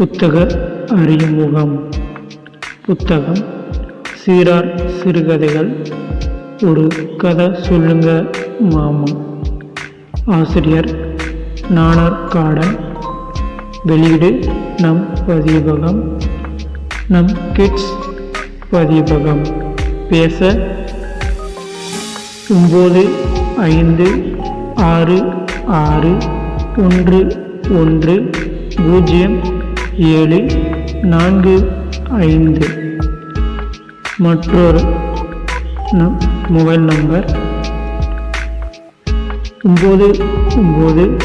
புத்தக அறிமுகம். புத்தகம் சீரார் சிறுகதைகள். ஒரு கதை சொல்லுங்க மாமா. ஆசிரியர் நானார் காடன். வெளியீடு நம் பதிவகம். நம் கிட்ஸ் பதிவகம். பேச ஒம்பது ஐந்து ஆறு ஆறு ஒன்று ஒன்று பூஜ்ஜியம் ஏழு நான்கு ஐந்து. மற்றொரு நம் மொபைல் நம்பர். ஒம்பது ஒம்பது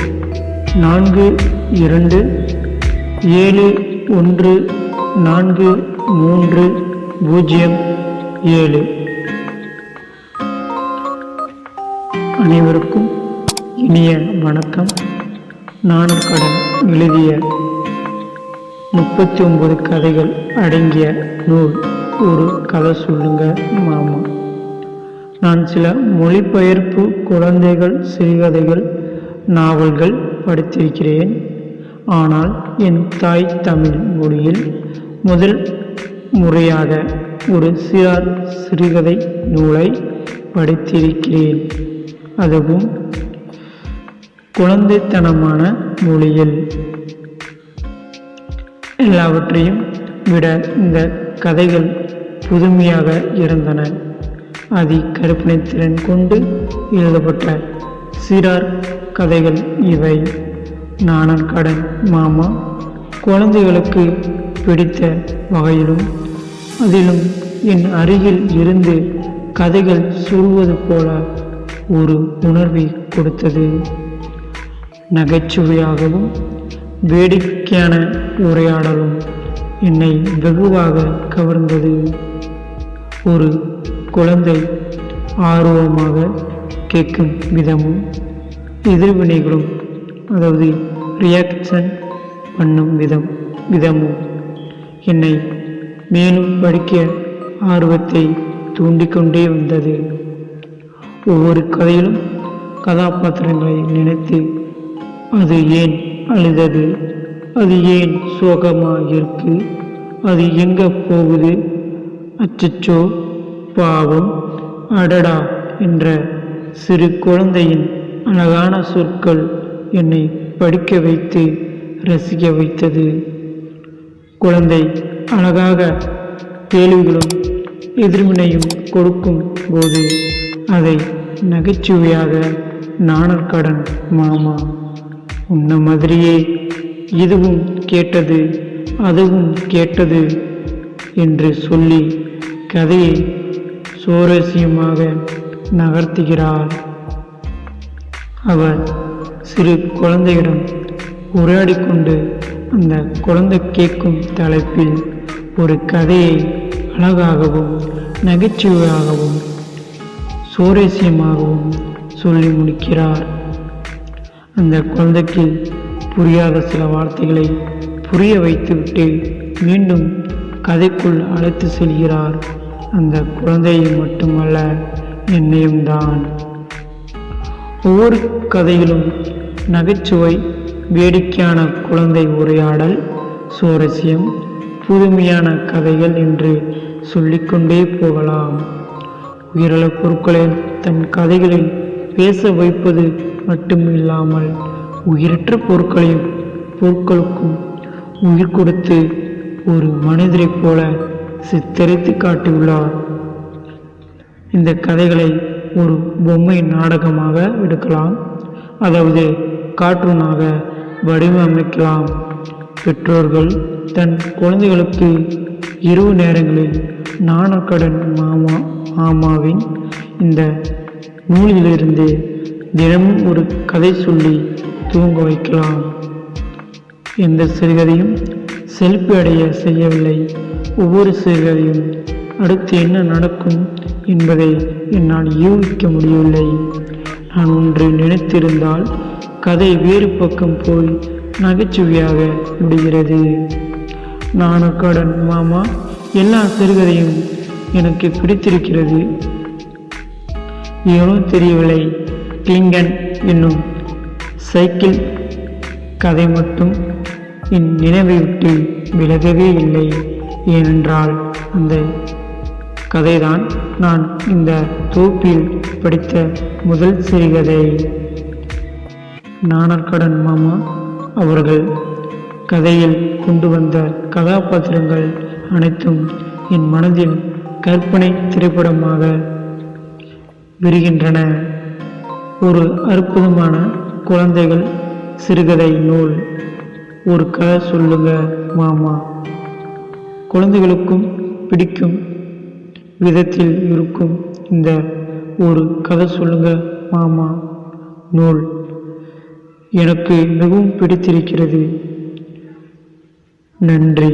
நான்கு இரண்டு ஏழு ஒன்று நான்கு மூன்று பூஜ்ஜியம் ஏழு. அனைவருக்கும் இனிய வணக்கம். நானும் கடன் எழுதிய முப்பத்தி ஒன்பது கதைகள் அடங்கிய நூல். ஒரு கதை சொல்லுங்க மாமா. நான் சில மொழிபெயர்ப்பு குழந்தைகள் சிறுகதைகள் நாவல்கள் படித்திருக்கிறேன். ஆனால் என் தாய் தமிழ் மொழியில் முதல் முறையாக ஒரு சிறார் சிறுகதை நூலை படித்திருக்கிறேன். அதுவும் குழந்தைத்தனமான மொழியில். எல்லாவற்றையும் விட இந்த கதைகள் புதுமையாக இருந்தன. அதி கற்பனை திறன் கொண்டு எழுதப்பட்ட சிறார் கதைகள் இவை. நாணல் கடன் மாமா குழந்தைகளுக்கு பிடித்த வகையிலும் அதிலும் என் அருகில் இருந்து கதைகள் சொல்வது போல ஒரு உணர்வை கொடுத்தது. நகைச்சுவையாகவும் வேடிக்கையான உரையாடலும் என்னை வெகுவாக கவர்ந்தது. ஒரு குழந்தை ஆர்வமாக கேட்கும் விதமும் எதிர்வினைகளும் அதாவது ரியாக்ஷன் பண்ணும் விதம் விதமும் என்னை மேலும் படிக்க ஆர்வத்தை தூண்டிக்கொண்டே வந்தது. ஒவ்வொரு கதையிலும் கதாபாத்திரங்களை நினைத்து அது ஏன் அழுதது? அது ஏன் சோகமாக இருக்கு அது எங்கே போகுது? அச்சச்சோ பாவம் அடடா என்ற சிறு குழந்தையின் அழகான சொற்கள் என்னை படிக்க வைத்து ரசிக்க வைத்தது. குழந்தை அழகாக கேள்விகளும் எதிர்வினையும் கொடுக்கும் போது அதை நகைச்சுவையாக நாணற்கடன் மாமா உன்ன மாதிரியே இதுவும் கேட்டது அதுவும் கேட்டது என்று சொல்லி கதையை சுவாரஸ்யமாக நகர்த்துகிறார். அவர் சிறு குழந்தையிடம் உரையாடிக்கொண்டு அந்த குழந்தை கேட்கும் தலைப்பில் ஒரு கதையை அழகாகவும் நகைச்சுவையாகவும் சுவாரஸ்யமாகவும் சொல்லி முடிக்கிறார். அந்த குழந்தைக்கு புரியாத சில வார்த்தைகளை புரிய வைத்துவிட்டு மீண்டும் கதைக்குள் அழைத்து செல்கிறார். அந்த குழந்தையை மட்டுமல்ல என்னையும் தான். ஒவ்வொரு கதையிலும் நகைச்சுவை வேடிக்கையான குழந்தை உரையாடல் சுவாரஸ்யம் புதுமையான கதைகள் என்று சொல்லிக்கொண்டே போகலாம். உயிரிழ பொருட்களை தன் கதைகளில் பேச வைப்பது மட்டுமில்லாமல் உயிரற்ற பொருட்களையும் பொருட்களுக்கும் உயிர் கொடுத்து ஒரு மனிதரைப் போல சித்தரித்து காட்டியுள்ளார். இந்த கதைகளை ஒரு பொம்மை நாடகமாக எடுக்கலாம் அதாவது கார்ட்டூனாக வடிவமைக்கலாம். பெற்றோர்கள் தன் குழந்தைகளுக்கு இரவு நேரங்களில் நாணக்கடன் மாமா மாமாவின் இந்த நூலிலிருந்து தினமும் ஒரு கதை சொல்லி தூங்க வைக்கலாம். எந்த சிறுகதையும் செல்பி அடைய செய்யவில்லை. ஒவ்வொரு சிறுகதையும் அடுத்து என்ன நடக்கும் என்பதை என்னால் யூகிக்க முடியவில்லை. நான் ஒன்று நினைத்திருந்தால் கதை வேறு பக்கம் போய் நகைச்சுவையாக முடிகிறது நாணக்கடன் மாமா எல்லா சிறுகதையும் எனக்கு பிடித்திருக்கிறது. ஏனோ தெரியவில்லை. கிளிங்கன் என்னும் சைக்கிள் கதை மட்டும் என் நினைவை விட்டு விலகவே இல்லை. ஏனென்றால் அந்த கதைதான் நான் இந்த தொகுப்பில் படித்த முதல் சிறுகதை. நாணற்கடன் மாமா அவர்கள் கதையில் கொண்டு வந்த கதாபாத்திரங்கள் அனைத்தும் என் மனதில் கற்பனை திரைப்படமாக விரிகின்றன. ஒரு அற்புதமான குழந்தைகள் சிறுகதை நூல். ஒரு கதை சொல்லுங்க மாமா. குழந்தைகளுக்கும் பிடிக்கும் விதத்தில் இருக்கும் இந்த ஒரு கதை சொல்லுங்க மாமா. நூல். எனக்கு மிகவும் பிடித்திருக்கிறது. நன்றி.